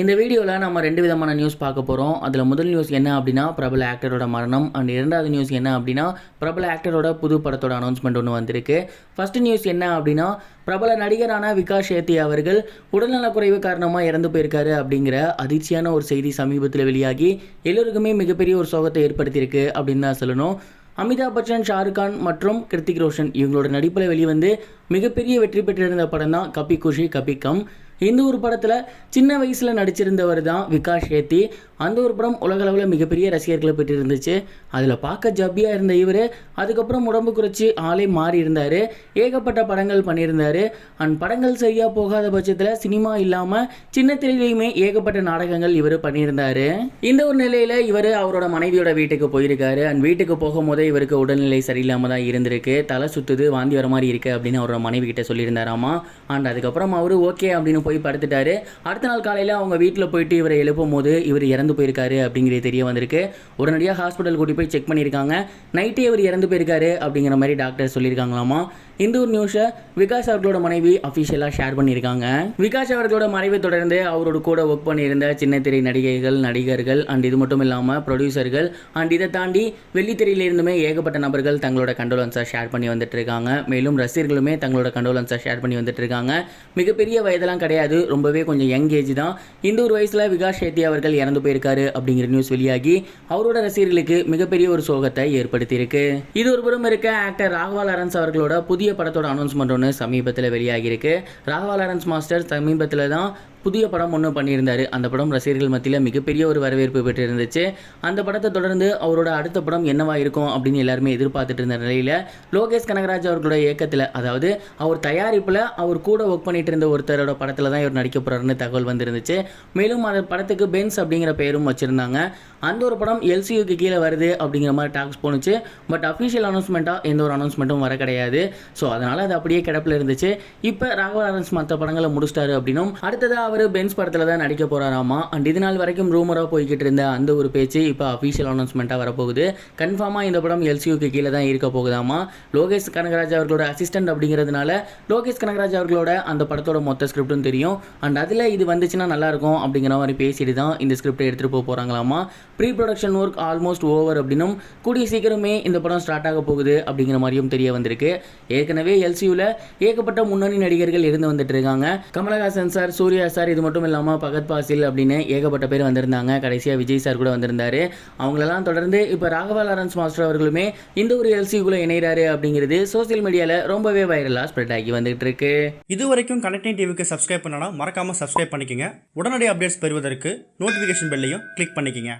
இந்த வீடியோவில் நம்ம ரெண்டு விதமான நியூஸ் பார்க்க போகிறோம் அதில் முதல் நியூஸ் என்ன அப்படின்னா பிரபல ஆக்டரோட மரணம். அண்ட் இரண்டாவது நியூஸ் என்ன அப்படின்னா பிரபல ஆக்டரோட புது படத்தோட அனௌன்ஸ்மெண்ட் ஒன்று வந்திருக்கு. ஃபர்ஸ்ட் நியூஸ் என்ன அப்படின்னா பிரபல நடிகரான விகாஷ் சேத்தி அவர்கள் உடல்நலக்குறைவு காரணமாக இறந்து போயிருக்காரு அப்படிங்கிற அதிர்ச்சியான ஒரு செய்தி சமீபத்தில் வெளியாகி எல்லோருக்குமே மிகப்பெரிய ஒரு சோகத்தை ஏற்படுத்தியிருக்கு அப்படின்னு தான் சொல்லணும். அமிதாப் பச்சன் ஷாருக் கான் மற்றும் கிருத்திக் ரோஷன் இவங்களோட நடிப்பில் வெளிவந்து மிகப்பெரிய வெற்றி பெற்றிருந்த படம் தான் கபி குஷி கபி கம். இந்த ஒரு படத்தில் சின்ன வயசில் நடிச்சிருந்தவர் தான் விகாஷ் ஏத்தி. அந்த ஒரு படம் உலகளவில் மிகப்பெரிய ரசிகர்களை பெற்றிருந்துச்சு. அதில் பார்க்க ஜப்பியாக இருந்த இவர் அதுக்கப்புறம் உடம்பு குறைச்சி ஆளே மாறி இருந்தார். ஏகப்பட்ட படங்கள் பண்ணியிருந்தார். அண்ட் படங்கள் சரியாக போகாத பட்சத்தில் சினிமா இல்லாமல் சின்ன திரையிலையுமே ஏகப்பட்ட நாடகங்கள் இவர் பண்ணியிருந்தார். இந்த ஒரு நிலையில் இவர் அவரோட மனைவியோட வீட்டுக்கு போயிருக்காரு. அண்ட் வீட்டுக்கு போகும்போதே இவருக்கு உடல்நிலை சரியில்லாமல் தான் இருந்திருக்கு. தலை சுற்றுது வாந்தி வர மாதிரி இருக்குது அப்படின்னு அவரோட மனைவி கிட்ட சொல்லியிருந்தாராமா. அண்ட் அதுக்கப்புறம் அவர் ஓகே அப்படின்னு போய் படுத்துட்டாரு. அடுத்த நாள் காலையில் அவங்க வீட்டில் போயிட்டு இவரை எழுப்பும் போது இவர் இறந்து போயிருக்காரு அப்படிங்கிறது தெரிய வந்திருக்கு. உடனடியாக ஹாஸ்பிட்டல் கூட்டி போய் செக் பண்ணியிருக்காங்க. நைட்டே இவர் இறந்து போயிருக்காரு அப்படிங்கிற மாதிரி டாக்டர் சொல்லியிருக்காங்களாமா? இந்த ஒரு நியூஸை விகாஸ் அவர்களோட மனைவி அஃபிஷியலாக ஷேர் பண்ணியிருக்காங்க. விகாஸ் அவர்களோட மனைவி தொடர்ந்து அவரோட கூட ஒர்க் பண்ணியிருந்த சின்ன திரை நடிகைகள் நடிகர்கள் அண்ட் இது மட்டும் இல்லாமல் ப்ரொடியூசர்கள் அண்ட் இதை தாண்டி வெள்ளித்திரையிலிருந்துமே ஏகப்பட்ட நபர்கள் தங்களோட கண்டோலன்ஸை ஷேர் பண்ணி வந்துட்டு இருக்காங்க. மேலும் ரசிகர்களுமே தங்களோட கண்டோலன்ஸை ஷேர் பண்ணி வந்துட்டு இருக்காங்க. மிகப்பெரிய வயதெல்லாம் கிடையாது. ரொம்பவே கொஞ்சம் யங் ஏஜ் தான். இந்த ஒரு வயசில் விகாஷ் ஷெட்டி அவர்கள் இறந்து போயிருக்காரு அப்படிங்கிற நியூஸ் வெளியாகி அவரோட ரசிகர்களுக்கு மிகப்பெரிய ஒரு சோகத்தை ஏற்படுத்தியிருக்கு. இது ஒரு புறம் இருக்க ஆக்டர் ராகவா லாரன்ஸ் அவர்களோட புதிய படத்தோட அனௌன்ஸ்மெண்ட் ஒன்று சமீபத்தில் வெளியாகியிருக்கு. ராகவா லாரன்ஸ் மாஸ்டர் சமீபத்தில் தான் புதிய படம் ஒன்று பண்ணியிருந்தார். அந்த படம் ரசிகர்கள் மத்தியில் மிகப்பெரிய ஒரு வரவேற்பு பெற்றிருந்துச்சு. அந்த படத்தை தொடர்ந்து அவரோட அடுத்த படம் என்னவா இருக்கும் அப்படின்னு எல்லாருமே எதிர்பார்த்துட்டு இருந்த நிலையில் லோகேஷ் கனகராஜ் அவர்களோட இயக்கத்தில் அதாவது அவர் தயாரிப்பில் அவர் கூட ஒர்க் பண்ணிட்டு இருந்த ஒருத்தரோட படத்தில் தான் இவர் நடிக்க போகிறாருன்னு தகவல் வந்திருந்துச்சு. மேலும் அந்த படத்துக்கு பென்ஸ் அப்படிங்கிற பெயரும் வச்சுருந்தாங்க. அந்த ஒரு படம் எல்சியூக்கு கீழே வருது அப்படிங்கிற மாதிரி டாக்ஸ் போணுச்சு. பட் அஃபிஷியல் அனௌன்ஸ்மெண்ட்டாக எந்த ஒரு அனௌன்ஸ்மெண்ட்டும் வர கிடையாது. ஸோ அதனால் அது அப்படியே கிடப்பில் இருந்துச்சு. இப்போ ராகவ லாரன்ஸ் மற்ற படங்களை முடிச்சிட்டாரு அப்படின்னும் அடுத்ததாக அவர் பென்ஸ் படத்தில் தான் நடிக்க போகிறாராமா அண்ட் இது நாள் வரைக்கும் ரூமராக போய்கிட்டு இருந்த அந்த ஒரு பேச்சு இப்போ அஃபீஷியல் அனௌன்ஸ்மெண்ட்டாக வரப்போகுது. கன்ஃபார்மாக இந்த படம் எல்சியூக்கு கீழே தான் இருக்க போகுதாமா? லோகேஷ் கனகராஜ் அவர்களோட அசிஸ்டன்ட் அப்படிங்கிறதுனால லோகேஷ் கனகராஜ் அவர்களோட அந்த படத்தோட மொத்த ஸ்கிரிப்டும் தெரியும். அண்ட் அதில் இது வந்துச்சுன்னா நல்லாயிருக்கும் அப்படிங்கிற மாதிரி பேசிட்டு தான் இந்த ஸ்கிரிப்டை எடுத்துகிட்டு போக போகிறாங்களாமா pre production work almost over அப்படின்னும் கூடிய சீக்கிரமே இந்த படம் ஸ்டார்ட் ஆக போகுது அப்படிங்கிற மாதிரியும் தெரிய வந்திருக்கு. ஏற்கனவே எல்சியூவில் ஏகப்பட்ட முன்னணி நடிகர்கள் இருந்து வந்துட்டு இருக்காங்க. Kamalhaasan sir Suriya sir sir இது மட்டும் இல்லாமல் பகத் பாசில் அப்படின்னு ஏகப்பட்ட பேர் வந்திருந்தாங்க. கடைசியாக விஜய் சார் கூட வந்திருந்தாரு. அவங்களெல்லாம் தொடர்ந்து இப்போ ராகவா லாரன்ஸ் மாஸ்டர் அவர்களுமே இந்த ஒரு எல்சிக்குள்ளே இணைகிறாரு அப்படிங்கிறது சோசியல் மீடியாவில் ரொம்பவே வைரலாக ஸ்ப்ரெட் ஆகி வந்துட்டு இருக்கு. இது வரைக்கும் கனெக்டிங் டிவிக்கு சப்ஸ்கிரைப் பண்ணனா மறக்காமல் சப்ஸ்கிரைப் பண்ணிக்கோங்க. உடனடி அப்டேட்ஸ் பெறுவதற்கு நோட்டிஃபிகேஷன் பெல்லையும் கிளிக் பண்ணிக்கோங்க.